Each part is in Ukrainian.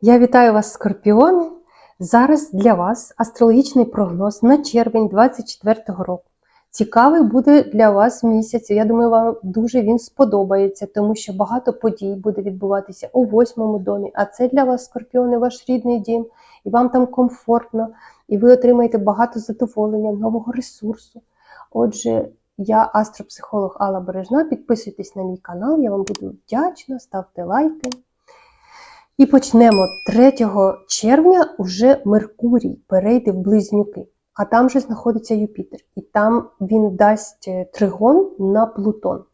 Я вітаю вас, скорпіони! Зараз для вас астрологічний прогноз на червень 2024 року. Цікавий буде для вас місяць. Я думаю, вам дуже він сподобається, тому що багато подій буде відбуватися у восьмому домі. А це для вас, скорпіони, ваш рідний дім, і вам там комфортно, і ви отримаєте багато задоволення, нового ресурсу. Отже, я астропсихолог Алла Бережна. Підписуйтесь на мій канал, я вам буду вдячна, ставте лайки. І почнемо 3 червня уже Меркурій перейде в близнюки, а там же знаходиться Юпітер. І там він дасть е, тригон на Плутон.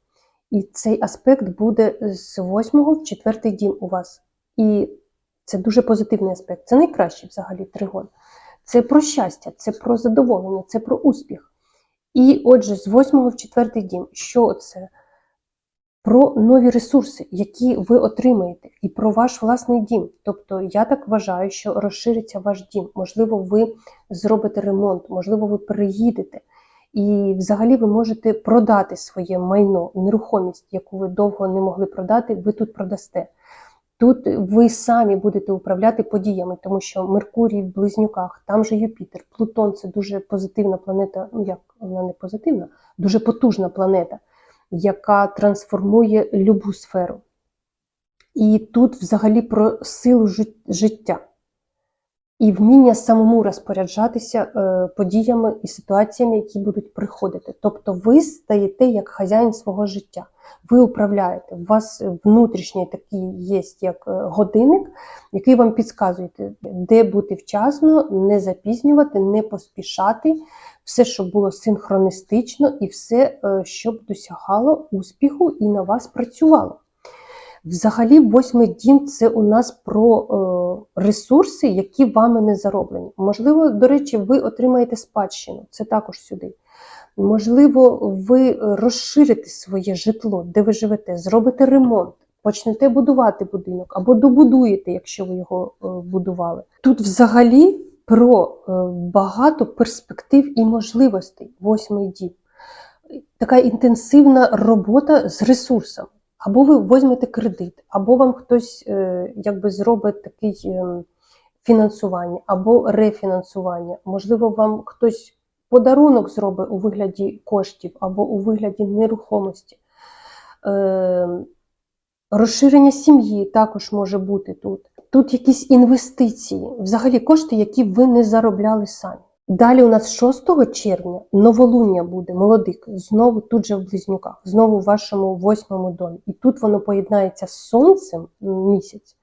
І цей аспект буде з 8 в 4 дім у вас. І це дуже позитивний аспект. Це найкращий взагалі тригон. Це про щастя, це про задоволення, це про успіх. І отже, з 8 в 4 дім, що це? Про нові ресурси, які ви отримаєте, і про ваш власний дім. Тобто, я так вважаю, що розшириться ваш дім. Можливо, ви зробите ремонт, можливо, ви переїдете. І взагалі ви можете продати своє майно, нерухомість, яку ви довго не могли продати, ви тут продасте. Тут ви самі будете управляти подіями, тому що Меркурій в близнюках, там же Юпітер, Плутон це дуже позитивна планета. Ну як вона не позитивна, дуже потужна планета яка трансформує любу сферу. І тут взагалі про силу життя і вміння самому розпоряджатися е, подіями і ситуаціями, які будуть приходити. Тобто ви стаєте як хазяїн свого життя. Ви управляєте. У вас внутрішній такий є як е, годинник, який вам підказує, де бути вчасно, не запізнювати, не поспішати, все, щоб було синхроністично, і все, е, щоб досягало успіху і на вас працювало. Взагалі, восьмий дім це у нас про е, ресурси, які вами не зароблені. Можливо, до речі, ви отримаєте спадщину, це також сюди. Можливо, ви розширите своє житло, де ви живете, зробите ремонт, почнете будувати будинок або добудуєте, якщо ви його е, будували. Тут взагалі про е, багато перспектив і можливостей восьмий дім. Така інтенсивна робота з ресурсами. Або ви візьмете кредит, або вам хтось е, якби зробить такий ем, фінансування, або рефінансування. Можливо, вам хтось подарунок зробить у вигляді коштів, або у вигляді нерухомості. Ем, розширення сім'ї також може бути тут. Тут якісь інвестиції, взагалі кошти, які ви не заробляли самі. Далі у нас 6 червня новолуння буде, молодик, знову тут же в близнюках, знову в вашому восьмому домі. І тут воно поєднається з сонцем місяць,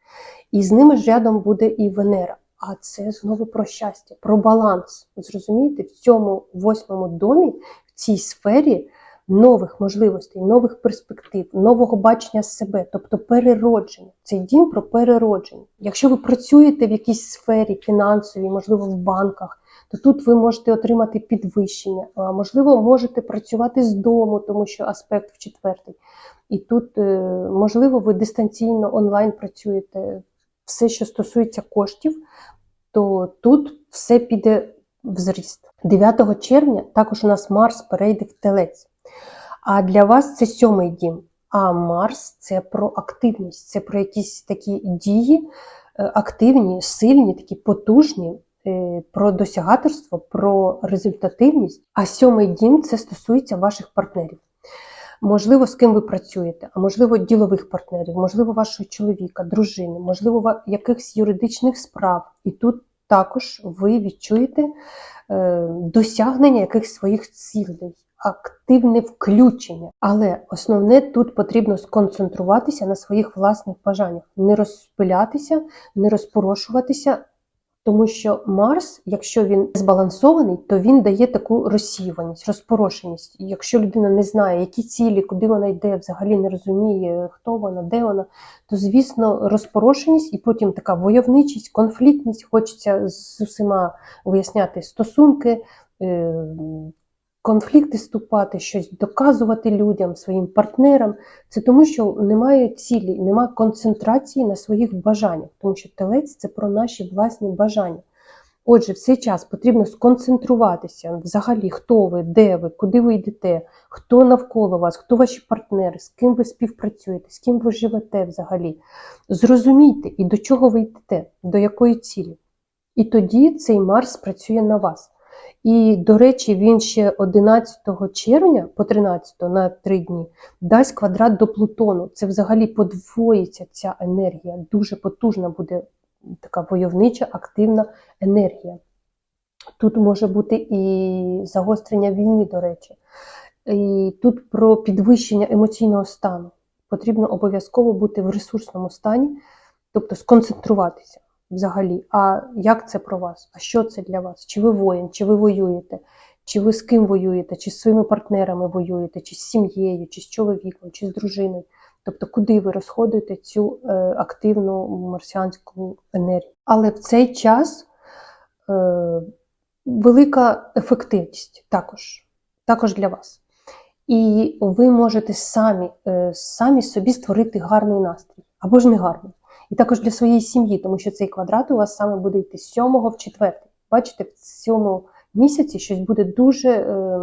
і з ними ж рядом буде і Венера. А це знову про щастя, про баланс. Зрозумієте, в цьому восьмому домі, в цій сфері нових можливостей, нових перспектив, нового бачення себе, тобто переродження. Цей дім про переродження. Якщо ви працюєте в якійсь сфері фінансовій, можливо, в банках то тут ви можете отримати підвищення. Можливо, можете працювати з дому, тому що аспект в четвертий. І тут, е, можливо, ви дистанційно онлайн працюєте все, що стосується коштів, то тут все піде в зріст. 9 червня також у нас Марс перейде в телець. А для вас це сьомий дім. А Марс це про активність, це про якісь такі дії, е, активні, сильні, такі потужні. Е, про досягаторство, про результативність. А сьомий дім це стосується ваших партнерів. Можливо, з ким ви працюєте, а можливо, ділових партнерів, можливо, вашого чоловіка, дружини, можливо, якихось юридичних справ. І тут також ви відчуєте е, досягнення якихось своїх цілей, активне включення. Але основне тут потрібно сконцентруватися на своїх власних бажаннях, не розпилятися, не розпорошуватися. Тому що Марс, якщо він збалансований, то він дає таку розсіюваність, розпорошеність. І якщо людина не знає, які цілі, куди вона йде, взагалі не розуміє, хто вона, де вона, то звісно розпорошеність і потім така войовничість, конфліктність, хочеться з усіма виясняти стосунки, е, конфлікти ступати, щось доказувати людям, своїм партнерам. Це тому, що немає цілі, немає концентрації на своїх бажаннях, тому що телець це про наші власні бажання. Отже, в цей час потрібно сконцентруватися взагалі, хто ви, де ви, куди ви йдете, хто навколо вас, хто ваші партнери, з ким ви співпрацюєте, з ким ви живете взагалі. Зрозумійте і до чого ви йдете, до якої цілі. І тоді цей Марс працює на вас. І, до речі, він ще 11 червня по 13 на 3 дні дасть квадрат до Плутону. Це взагалі подвоїться ця енергія. Дуже потужна буде така войовнича, активна енергія. Тут може бути і загострення війни, до речі. І тут про підвищення емоційного стану. Потрібно обов'язково бути в ресурсному стані, тобто сконцентруватися взагалі. А як це про вас? А що це для вас? Чи ви воїн, чи ви воюєте, чи ви з ким воюєте, чи з своїми партнерами воюєте, чи з сім'єю, чи з чоловіком, чи з дружиною? Тобто, куди ви розходуєте цю е, активну марсіанську енергію. Але в цей час е, велика ефективність також, також для вас. І ви можете самі, е, самі собі створити гарний настрій або ж не гарний. І також для своєї сім'ї, тому що цей квадрат у вас саме буде йти з 7 в 4. Бачите, в цьому місяці щось буде дуже е,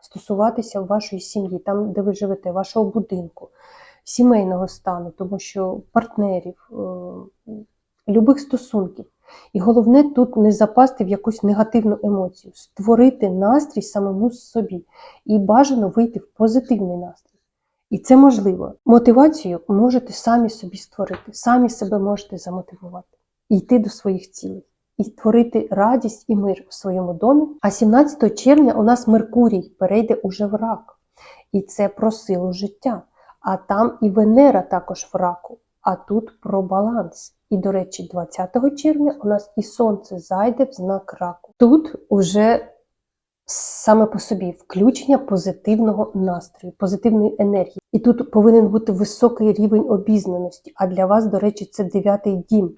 стосуватися вашої сім'ї, там, де ви живете, вашого будинку, сімейного стану, тому що партнерів, е, любих стосунків. І головне тут не запасти в якусь негативну емоцію, створити настрій самому собі і бажано вийти в позитивний настрій. І це можливо. Мотивацію можете самі собі створити, самі себе можете замотивувати і йти до своїх цілей, і творити радість і мир у своєму домі. А 17 червня у нас Меркурій перейде уже в рак, і це про силу життя. А там і Венера також в раку, а тут про баланс. І, до речі, 20 червня у нас і сонце зайде в знак раку. Тут уже саме по собі включення позитивного настрою, позитивної енергії. І тут повинен бути високий рівень обізнаності. А для вас, до речі, це дев'ятий дім.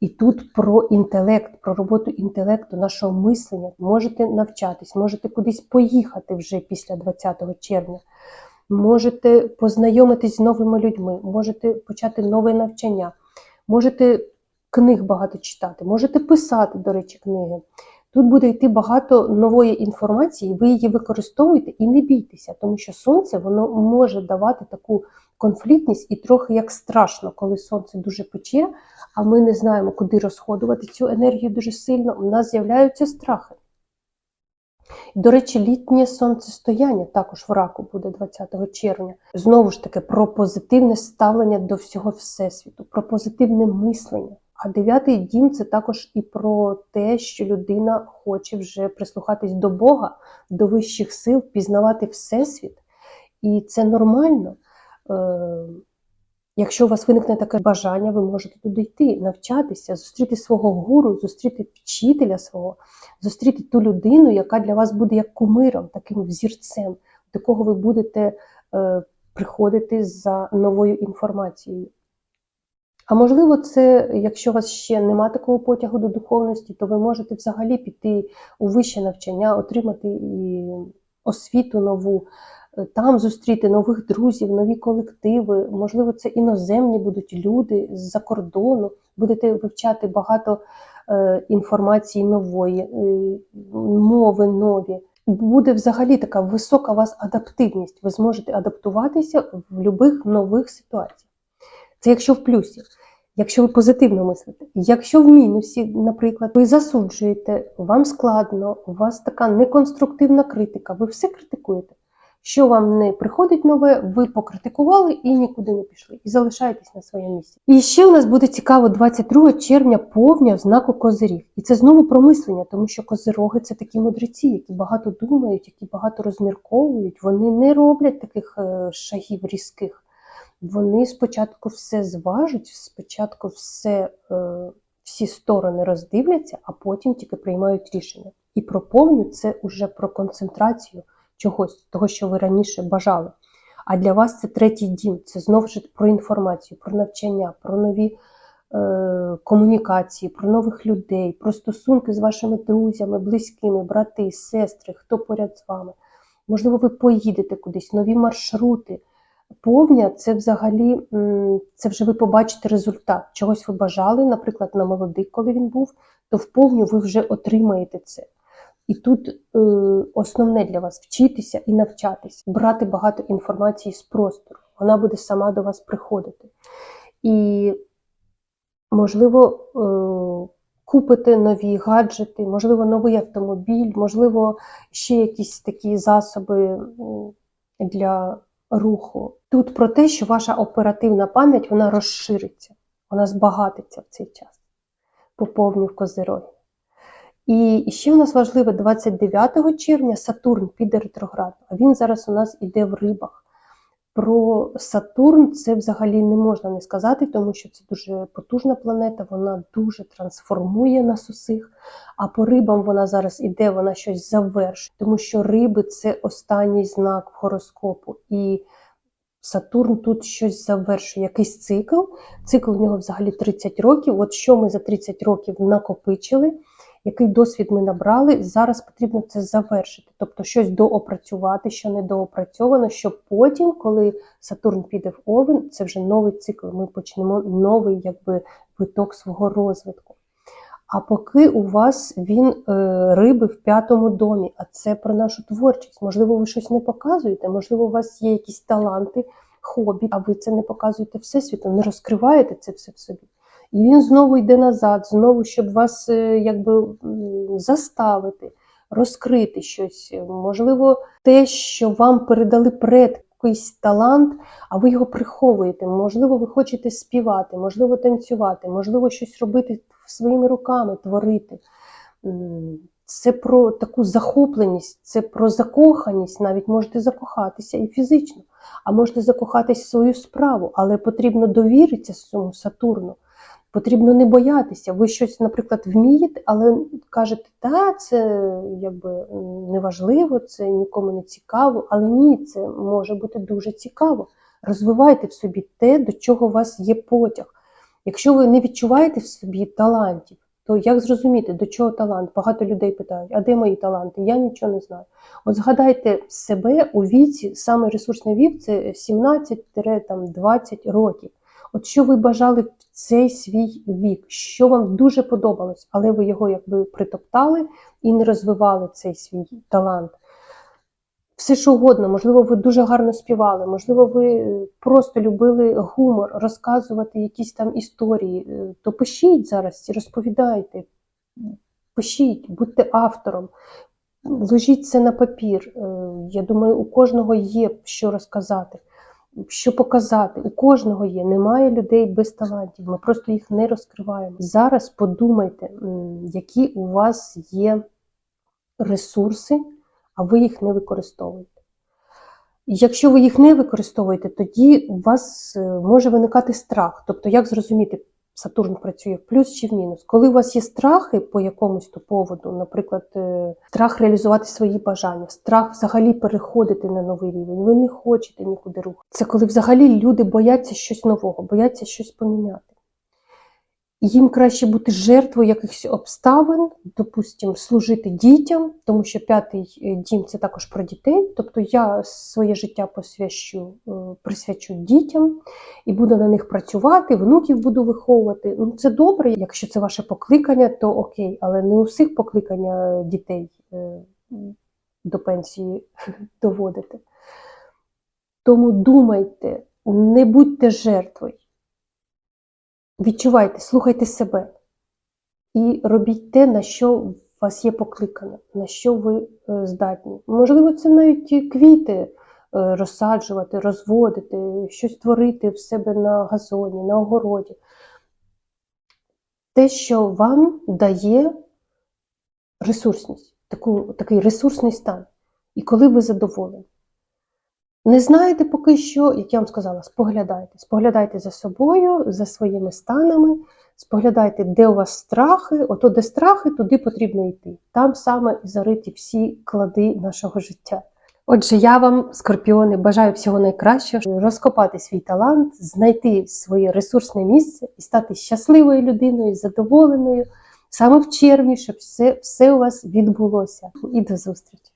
І тут про інтелект, про роботу інтелекту, нашого мислення. Можете навчатись, можете кудись поїхати вже після 20 червня. Можете познайомитись з новими людьми, можете почати нове навчання, можете книг багато читати, можете писати, до речі, книги. Тут буде йти багато нової інформації, ви її використовуєте і не бійтеся, тому що сонце воно може давати таку конфліктність і трохи як страшно, коли сонце дуже пече, а ми не знаємо, куди розходувати цю енергію дуже сильно. У нас з'являються страхи. До речі, літнє сонцестояння також в раку буде 20 червня. Знову ж таки, про позитивне ставлення до всього Всесвіту, про позитивне мислення. А дев'ятий дім це також і про те, що людина хоче вже прислухатись до Бога, до вищих сил, пізнавати Всесвіт. І це нормально. Е, Якщо у вас виникне таке бажання, ви можете туди йти, навчатися, зустріти свого гуру, зустріти вчителя свого, зустріти ту людину, яка для вас буде як кумиром, таким взірцем, до кого ви будете е, приходити за новою інформацією. А можливо, це, якщо у вас ще нема такого потягу до духовності, то ви можете взагалі піти у вище навчання, отримати і освіту нову, е, там зустріти нових друзів, нові колективи. Можливо, це іноземні будуть люди з-за кордону. Будете вивчати багато е, інформації нової, е, мови нові. Буде взагалі така висока у вас адаптивність. Ви зможете адаптуватися в будь-яких нових ситуаціях. Це якщо в плюсі, якщо ви позитивно мислите. Якщо в мінусі, наприклад, ви засуджуєте, вам складно, у вас така неконструктивна критика, ви все критикуєте. Що вам не приходить нове, ви покритикували і нікуди не пішли, і залишаєтесь на своєму місці. І ще у нас буде цікаво 22 червня повня в знаку козирів. І це знову про мислення, тому що козироги це такі мудреці, які багато думають, які багато розмірковують. Вони не роблять таких е, шагів різких. Вони спочатку все зважать, спочатку все, е, всі сторони роздивляться, а потім тільки приймають рішення. І про повню це вже про концентрацію чогось, того, що ви раніше бажали. А для вас це третій дім, це знову ж про інформацію, про навчання, про нові е, комунікації, про нових людей, про стосунки з вашими друзями, близькими, брати, сестри, хто поряд з вами. Можливо, ви поїдете кудись, нові маршрути Повня це взагалі це вже ви побачите результат. Чогось ви бажали, наприклад, на молодий, коли він був, то в повню ви вже отримаєте це. І тут е, основне для вас вчитися і навчатися, брати багато інформації з простору. Вона буде сама до вас приходити. І, можливо, е, купите нові гаджети, можливо, новий автомобіль, можливо, ще якісь такі засоби для руху. Тут про те, що ваша оперативна пам'ять вона розшириться, вона збагатиться в цей час. Поповню в Козирогі. І ще у нас важливо 29 червня Сатурн піде ретроград, а він зараз у нас іде в рибах. Про Сатурн це взагалі не можна не сказати, тому що це дуже потужна планета, вона дуже трансформує нас усіх. А по рибам вона зараз іде, вона щось завершує, тому що риби це останній знак гороскопу. І Сатурн тут щось завершує, якийсь цикл. Цикл у нього взагалі 30 років. От що ми за 30 років накопичили, який досвід ми набрали, зараз потрібно це завершити. Тобто щось доопрацювати, що не доопрацьовано, щоб потім, коли Сатурн піде в Овен, це вже новий цикл. Ми почнемо новий якби, виток свого розвитку. А поки у вас він е, риби в п'ятому домі, а це про нашу творчість. Можливо, ви щось не показуєте, можливо, у вас є якісь таланти, хобі, а ви це не показуєте всесвіту, не розкриваєте це все в собі. І він знову йде назад, знову, щоб вас е, якби заставити, розкрити щось. Можливо, те, що вам передали предки, якийсь талант, а ви його приховуєте. Можливо, ви хочете співати, можливо, танцювати, можливо, щось робити своїми руками, творити. Це про таку захопленість, це про закоханість. Навіть можете закохатися і фізично, а можете закохатись в свою справу, але потрібно довіритися цьому Сатурну. Потрібно не боятися. Ви щось, наприклад, вмієте, але кажете, та це якби неважливо, це нікому не цікаво. Але ні, це може бути дуже цікаво. Розвивайте в собі те, до чого у вас є потяг. Якщо ви не відчуваєте в собі талантів, то як зрозуміти, до чого талант? Багато людей питають, а де мої таланти? Я нічого не знаю. От згадайте себе у віці, саме ресурсний вік це 17-20 років. От що ви бажали в цей свій вік, що вам дуже подобалось, але ви його якби притоптали і не розвивали цей свій талант. Все що угодно, можливо, ви дуже гарно співали, можливо, ви е, просто любили гумор, розказувати якісь там історії. Е, То пишіть зараз, розповідайте, пишіть, будьте автором, ложіть це на папір. Е, Я думаю, у кожного є що розказати що показати. У кожного є, немає людей без талантів. Ми просто їх не розкриваємо. Зараз подумайте, які у вас є ресурси, а ви їх не використовуєте. Якщо ви їх не використовуєте, тоді у вас е, може виникати страх. Тобто, як зрозуміти, Сатурн працює в плюс чи в мінус? Коли у вас є страхи по якомусь то поводу, наприклад, е, страх реалізувати свої бажання, страх взагалі переходити на новий рівень, ви не хочете нікуди рухати. Це коли взагалі люди бояться щось нового, бояться щось поміняти. Їм краще бути жертвою якихось обставин, допустимо, служити дітям, тому що п'ятий е, дім це також про дітей. Тобто я своє життя посвящу, е, присвячу дітям і буду на них працювати, внуків буду виховувати. Ну, це добре, якщо це ваше покликання, то окей, але не у всіх покликання дітей е, до пенсії доводити. Тому думайте, не будьте жертвою. Відчувайте, слухайте себе і робіть те, на що вас є покликане, на що ви е, здатні. Можливо, це навіть квіти е, розсаджувати, розводити, щось творити в себе на газоні, на огороді. Те, що вам дає ресурсність, таку, такий ресурсний стан. І коли ви задоволені. Не знаєте поки що, як я вам сказала, споглядайте. Споглядайте за собою, за своїми станами, споглядайте, де у вас страхи. Ото де страхи, туди потрібно йти. Там саме і зариті всі клади нашого життя. Отже, я вам, скорпіони, бажаю всього найкращого, розкопати свій талант, знайти своє ресурсне місце і стати щасливою людиною, задоволеною саме в червні, щоб все, все у вас відбулося. І до зустрічі!